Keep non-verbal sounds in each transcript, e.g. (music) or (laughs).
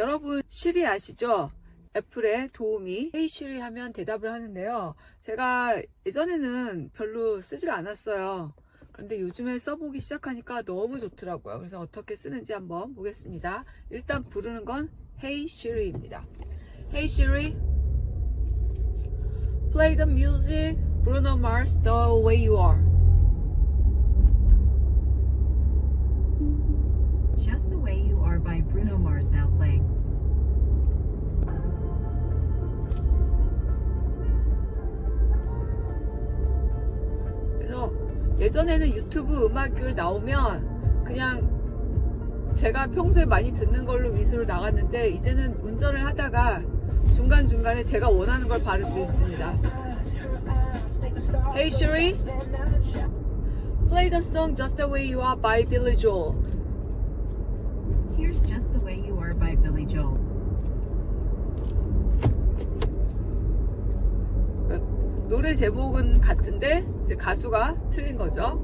여러분 시리 아시죠? 애플의 도우미 헤이 시리 하면 대답을 하는데요. 제가 예전에는 별로 쓰질 않았어요. 그런데 요즘에 써보기 시작하니까 너무 좋더라고요. 그래서 어떻게 쓰는지 한번 보겠습니다. 일단 부르는 건 Hey Siri입니다. Hey Siri, play the music Bruno Mars The Way You Are. 예전에는 유튜브 음악을 나오면 그냥 제가 평소에 많이 듣는 걸로 위주로 나갔는데 이제는 운전을 하다가 중간중간에 제가 원하는 걸 바를 수 있습니다. Hey Siri, play the song Just the Way You Are by Billy Joel. Here's Just the Way 노래 제목은 같은데 이제 가수가 틀린 거죠.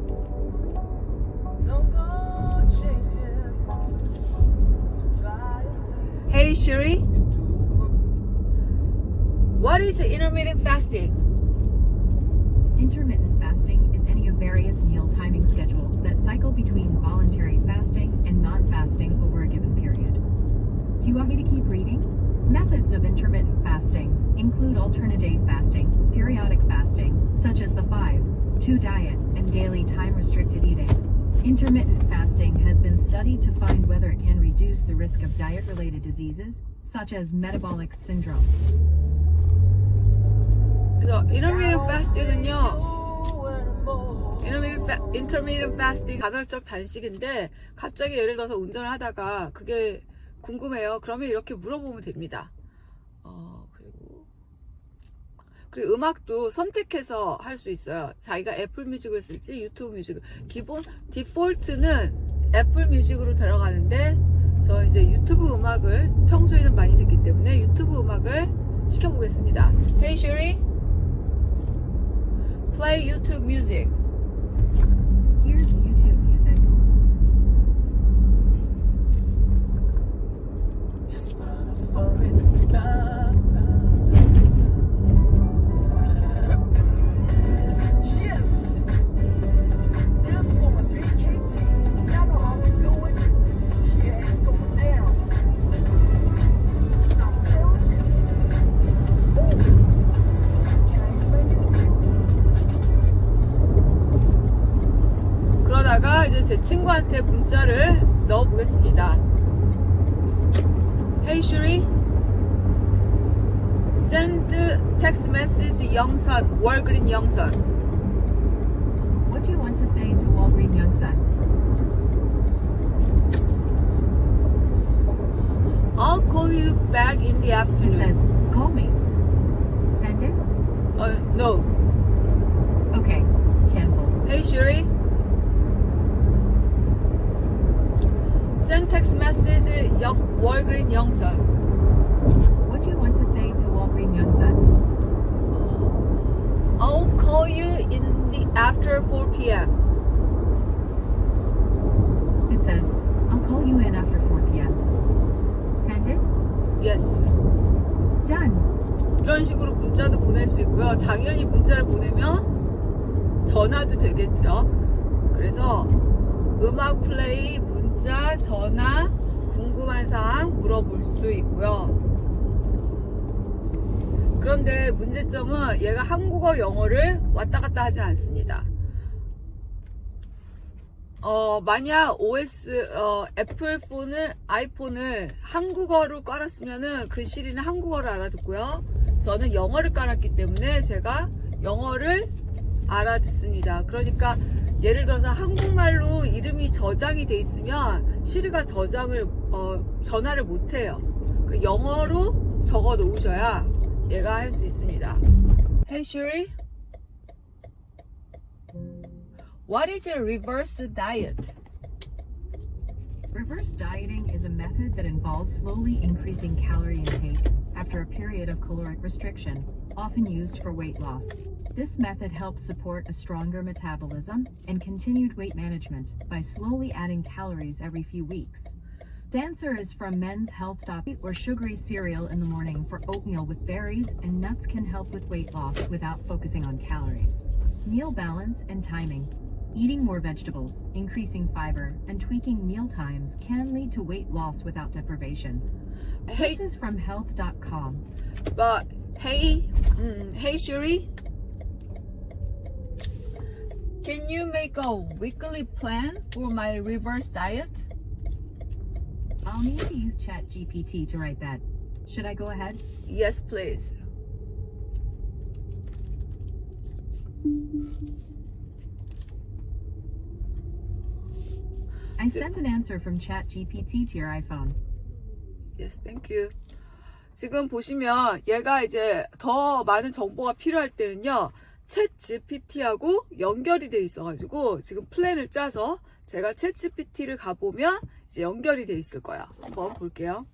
Hey Siri, what is intermittent fasting? Intermittent fasting is any of various meal timing schedules that cycle between voluntary fasting and non fasting over a given period. Do you want me to keep reading? Methods of intermittent fasting include alternate day fasting, periodic fasting, such as the 5 2 diet, and daily time restricted eating. Intermittent fasting has been studied to find whether it can reduce the risk of diet related diseases, such as metabolic syndrome. 그래서 intermittent fasting은요. intermittent, fa- intermittent fasting 간헐적 단식인데 갑자기 예를 들어서 운전을 하다가 그게 궁금해요. 그러면 이렇게 물어보면 됩니다. 어, 그리고 그리고 음악도 선택해서 할 수 있어요. 자기가 애플 뮤직을 쓸지 유튜브 뮤직을 기본 디폴트는 애플 뮤직으로 들어가는데 저 이제 유튜브 음악을 평소에는 많이 듣기 때문에 유튜브 음악을 시켜보겠습니다. Hey Siri, play YouTube music. 친구한테 문자를 넣어 보겠습니다. Hey Siri, send text message 영선, 월그린 영선. What do you want to say to Walgreen Youngsun? I'll call you back in the It afternoon. says, call me. Send it? Uh, no. 영선. What do you want to say to Walgreen Youngsun? I'll call you in the after 4 p.m. It says, I'll call you in after 4 p.m. Send it? Yes. Done. 이런 식으로 문자도 보낼 수 있고요. 당연히 문자를 보내면 전화도 되겠죠. 그래서 음악 플레이, 문자, 전화, 궁금한 사항 물어볼 수도 있고요. 그런데 문제점은 얘가 한국어, 영어를 왔다 갔다 하지 않습니다. 어, 만약 OS, 어, 애플 폰을, 아이폰을 한국어로 깔았으면은 그 시리는 한국어를 알아듣고요. 저는 영어를 깔았기 때문에 제가 영어를 알아듣습니다. 그러니까 예를 들어서 한국말로 이름이 저장이 돼 있으면 시리가 저장을, 어, 전화를 못 해요. 그 영어로 적어 놓으셔야 얘가 할 수 있습니다. Hey Siri, what is a reverse diet? Reverse dieting is a method that involves slowly increasing calorie intake period of caloric restriction, often used for weight loss. This method helps support a stronger metabolism and continued weight management by slowly adding calories every few weeks. answer is from Men's Health. Or sugary cereal in the morning for oatmeal with berries and nuts can help with weight loss without focusing on calories. Meal balance and timing. Eating more vegetables, increasing fiber, and tweaking meal times can lead to weight loss without deprivation. Hey, This is from health.com. but hey, mm, hey Shuri, can you make a weekly plan for my reverse diet? I'll need to use ChatGPT to write that. Should I go ahead? Yes, please. I sent an answer from ChatGPT to your iPhone. Yes, thank you. 지금 보시면 얘가 이제 더 많은 정보가 필요할 때는요. 챗 GPT하고 연결이 돼 있어가지고 지금 플랜을 짜서 제가 챗 GPT를 가보면 이제 연결이 돼 있을 거예요. 한번 볼게요.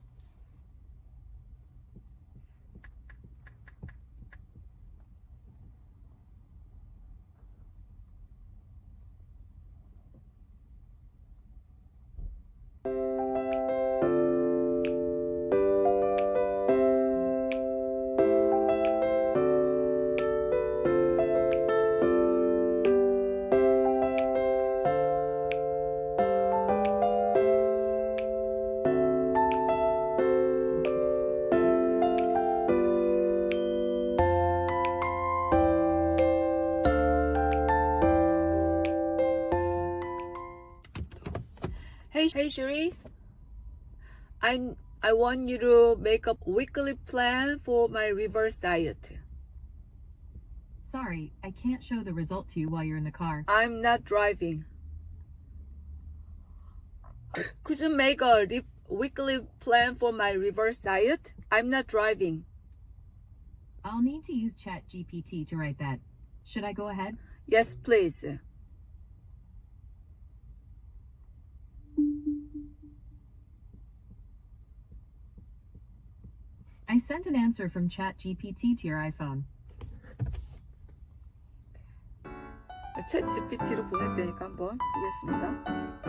Hey, hey. I I want you to make a weekly plan for my reverse diet. Sorry, I can't show the result to you while you're in the car. I'm not driving. (coughs) Could you make a weekly plan for my reverse diet? I'm not driving. I'll need to use ChatGPT to write that. Should I go ahead? Yes, please. sent an answer from ChatGPT to your iPhone. 챗 GPT로 보낼 테니까 한번 보겠습니다.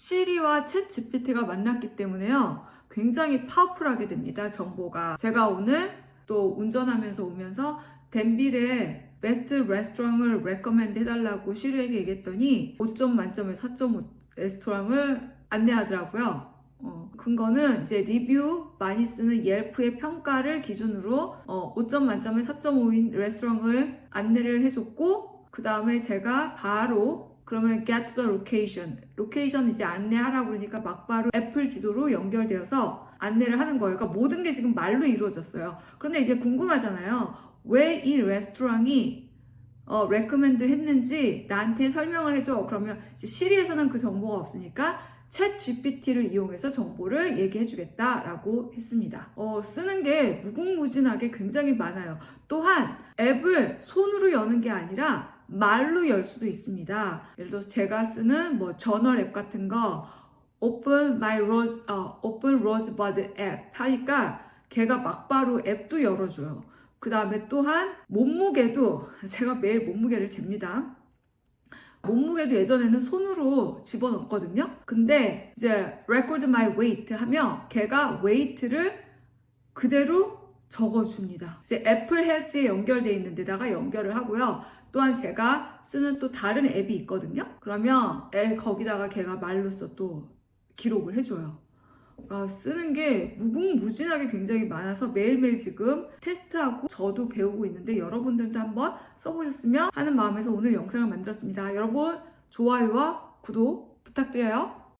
시리와 챗 GPT가 만났기 때문에요. 굉장히 파워풀하게 됩니다. 정보가. 제가 오늘 또 운전하면서 오면서 덴빌의 베스트 레스토랑을 레커멘드 해달라고 시리에게 얘기했더니 5점 만점에 4.5 레스토랑을 안내하더라고요. 어, 근거는 이제 리뷰 많이 쓰는 옐프의 평가를 기준으로 어, 5점 만점에 4.5인 레스토랑을 안내를 해줬고 그 다음에 제가 바로 그러면 get to the location. 로케이션 이제 안내하라고 그러니까 막바로 애플 지도로 연결되어서 안내를 하는 거예요. 그러니까 모든 게 지금 말로 이루어졌어요. 그런데 이제 궁금하잖아요. 왜 이 레스토랑이 어, 레커멘드 했는지 나한테 설명을 해줘. 그러면 시리에서는 그 정보가 없으니까 챗 GPT를 이용해서 정보를 얘기해 주겠다라고 했습니다. 어, 쓰는 게 무궁무진하게 굉장히 많아요. 또한 앱을 손으로 여는 게 아니라 말로 열 수도 있습니다. 예를 들어서 제가 쓰는 뭐 저널 앱 같은 거 Open My Rose, 어, Open Rosebud 앱 하니까 걔가 막바로 앱도 열어줘요. 그 다음에 또한 몸무게도 (laughs) 제가 매일 몸무게를 잽니다. 몸무게도 예전에는 손으로 집어넣었거든요. 근데 이제 record my weight 하면 걔가 웨이트를 그대로 적어줍니다. 이제 애플 헬스에 연결되어 있는 데다가 연결을 하고요. 또한 제가 쓰는 또 다른 앱이 있거든요. 그러면 애 거기다가 걔가 말로써 또 기록을 해줘요. 아, 쓰는 게 무궁무진하게 굉장히 많아서 매일매일 지금 테스트하고 저도 배우고 있는데 여러분들도 한번 써보셨으면 하는 마음에서 오늘 영상을 만들었습니다. 여러분 좋아요와 구독 부탁드려요.